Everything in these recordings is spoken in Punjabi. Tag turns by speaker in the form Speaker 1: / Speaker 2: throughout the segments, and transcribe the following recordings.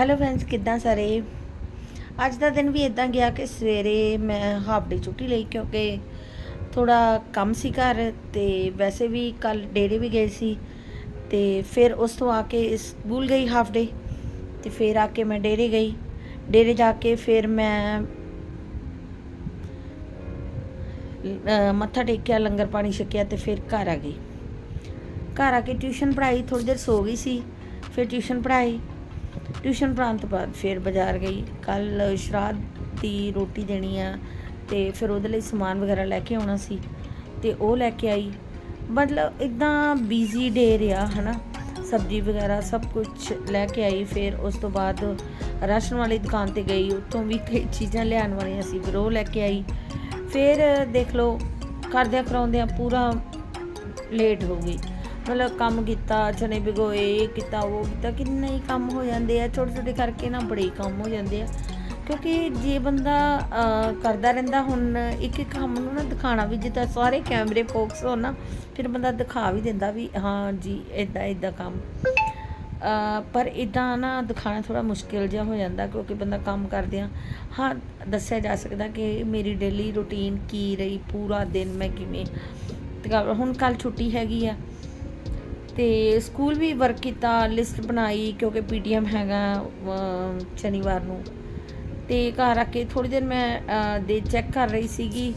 Speaker 1: ਹੈਲੋ ਫਰੈਂਡਸ ਕਿੱਦਾਂ ਸਾਰੇ? ਅੱਜ ਦਾ ਦਿਨ ਵੀ ਇਦਾਂ ਗਿਆ ਕਿ ਸਵੇਰੇ ਮੈਂ ਹਾਫ ਡੇ ਛੁੱਟੀ ਲਈ ਕਿਉਂਕਿ ਥੋੜਾ ਕੰਮ ਸੀ ਘਰ ਤੇ ਵੈਸੇ ਵੀ ਕੱਲ ਡੇਰੇ ਵੀ ਗਏ ਸੀ ਤੇ ਫਿਰ ਉਸ ਤੋਂ ਆ ਕੇ ਸਕੂਲ ਗਈ ਹਾਫ ਡੇ ਤੇ ਫਿਰ ਆ ਕੇ ਮੈਂ ਡੇਰੇ ਗਈ। ਡੇਰੇ ਜਾ ਕੇ ਫਿਰ ਮੈਂ ਮੱਥਾ ਟੇਕਿਆ, ਲੰਗਰ ਪਾਣੀ ਛਕਿਆ ਤੇ ਫਿਰ ਘਰ ਆ ਗਈ। ਘਰ ਆ ਕੇ ਟਿਊਸ਼ਨ ਪੜ੍ਹਾਈ ਥੋੜੀ ਦੇਰ ਸੋ ਗਈ ਸੀ। ਫਿਰ ਟਿਊਸ਼ਨ ਪੜ੍ਹਾਈ ਟਿਊਸ਼ਨ ਪੜ੍ਹਾਉਣ ਤੋਂ ਬਾਅਦ ਫਿਰ ਬਾਜ਼ਾਰ ਗਈ। ਕੱਲ ਸ਼ਰਾਧ ਦੀ ਰੋਟੀ ਦੇਣੀ ਆ ਤੇ ਫਿਰ ਉਹਦੇ ਲਈ ਸਮਾਨ ਵਗੈਰਾ ਲੈ ਕੇ ਆਉਣਾ ਸੀ ਤੇ ਉਹ ਲੈ ਕੇ ਆਈ। ਮਤਲਬ ਇਦਾਂ ਬਿਜ਼ੀ ਡੇ ਰਿਹਾ, ਹਨਾ? ਸਬਜ਼ੀ ਵਗੈਰਾ ਸਭ ਕੁਝ ਲੈ ਕੇ ਆਈ। ਫਿਰ ਉਸ ਤੋਂ ਬਾਅਦ ਰਾਸ਼ਨ ਵਾਲੀ ਦੁਕਾਨ ਤੇ ਗਈ। ਉੱਥੋਂ ਵੀ ਕਈ ਚੀਜ਼ਾਂ ਲਿਆਉਣ ਵਾਲੀਆਂ ਸੀ, ਫਿਰ ਉਹ ਲੈ ਕੇ ਆਈ। ਫਿਰ ਦੇਖ ਲਓ ਕਰਦਿਆਂ ਕਰਾਉਂਦਿਆਂ ਪੂਰਾ ਲੇਟ ਹੋ ਗਈ। ਮਤਲਬ ਕੰਮ ਕੀਤਾ ਚਨੇ ਭਿਗੋਏ, ਇਹ ਕੀਤਾ, ਉਹ ਕੀਤਾ, ਕਿੰਨੇ ਹੀ ਕੰਮ ਹੋ ਜਾਂਦੇ ਆ, ਛੋਟੇ ਛੋਟੇ ਕਰਕੇ ਨਾ ਬੜੇ ਹੀ ਕੰਮ ਹੋ ਜਾਂਦੇ ਆ। ਕਿਉਂਕਿ ਜੇ ਬੰਦਾ ਕਰਦਾ ਰਹਿੰਦਾ ਹੁਣ, ਇੱਕ ਇੱਕ ਕੰਮ ਨੂੰ ਨਾ ਦਿਖਾਣਾ ਵੀ, ਜਿੱਦਾਂ ਸਾਰੇ ਕੈਮਰੇ ਫੋਕਸ ਹੋਣ ਨਾ, ਫਿਰ ਬੰਦਾ ਦਿਖਾ ਵੀ ਦਿੰਦਾ ਵੀ, ਹਾਂ ਜੀ ਇਦਾਂ ਇਦਾਂ ਕੰਮ। ਪਰ ਇਦਾਂ ਨਾ ਦਿਖਾਣਾ ਥੋੜਾ ਮੁਸ਼ਕਿਲ ਜਿਹਾ ਹੋ ਜਾਂਦਾ, ਕਿਉਂਕਿ ਬੰਦਾ ਕੰਮ ਕਰਦਿਆਂ ਹਾਂ, ਦੱਸਿਆ ਜਾ ਸਕਦਾ ਕਿ ਮੇਰੀ ਡੇਲੀ ਰੁਟੀਨ ਕੀ ਰਹੀ, ਪੂਰਾ ਦਿਨ ਮੈਂ ਕਿਵੇਂ? ਤੇ ਕੱਲ੍ਹ- ਹੁਣ ਕੱਲ ਛੁੱਟੀ ਹੈਗੀ ਆ ਤੇ ਸਕੂਲ ਵੀ ਵਰਕ ਕੀਤਾ ਲਿਸਟ ਬਣਾਈ ਕਿਉਂਕਿ ਪੀਟੀਐਮ ਹੈਗਾ ਸ਼ਨੀਵਾਰ ਨੂੰ। ਤੇ ਘਰ ਆ ਕੇ ਥੋੜੀ ਦੇਰ ਮੈਂ ਦੇ ਚੈੱਕ ਕਰ ਰਹੀ ਸੀਗੀ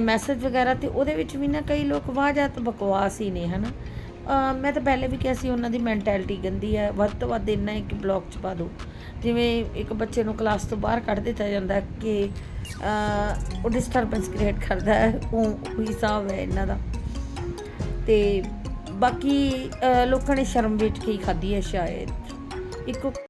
Speaker 1: ਮੈਸੇਜ ਵਗੈਰਾ ਤੇ ਉਹਦੇ ਵਿੱਚ ਵੀ ਨਾ ਕਈ ਲੋਕ ਵਾਜਾਤ ਬਕਵਾਸ ਹੀ ਨੇ ਹਨਾ। ਅ, ਮੈਂ ਤਾਂ ਪਹਿਲੇ ਵੀ ਕਿਹਾ ਸੀ ਉਹਨਾਂ ਦੀ ਮੈਂਟੈਲਿਟੀ ਗੰਦੀ ਹੈ ਵੱਧ ਤੋਂ ਵੱਧ ਇੰਨਾ ਇੱਕ ਬਲੌਗ ਚ ਪਾ ਦਿਓ ਜਿਵੇਂ ਇੱਕ ਬੱਚੇ ਨੂੰ ਕਲਾਸ ਤੋਂ ਬਾਹਰ ਕੱਢ ਦਿੱਤਾ ਜਾਂਦਾ ਕਿ ਉਹ ਡਿਸਟਰਬੈਂਸ ਕ੍ਰੀਏਟ ਕਰਦਾ ਹੈ ਉਹ ਉਹੀ ਹਿਸਾਬ ਹੈ ਇਹਨਾਂ ਦਾ। ਤੇ ਬਾਕੀ ਅ, ਲੋਕਾਂ ਨੇ ਸ਼ਰਮ ਵੇਚ ਕੇ ਹੀ ਖਾਧੀ ਹੈ ਸ਼ਾਇਦ। ਇੱਕ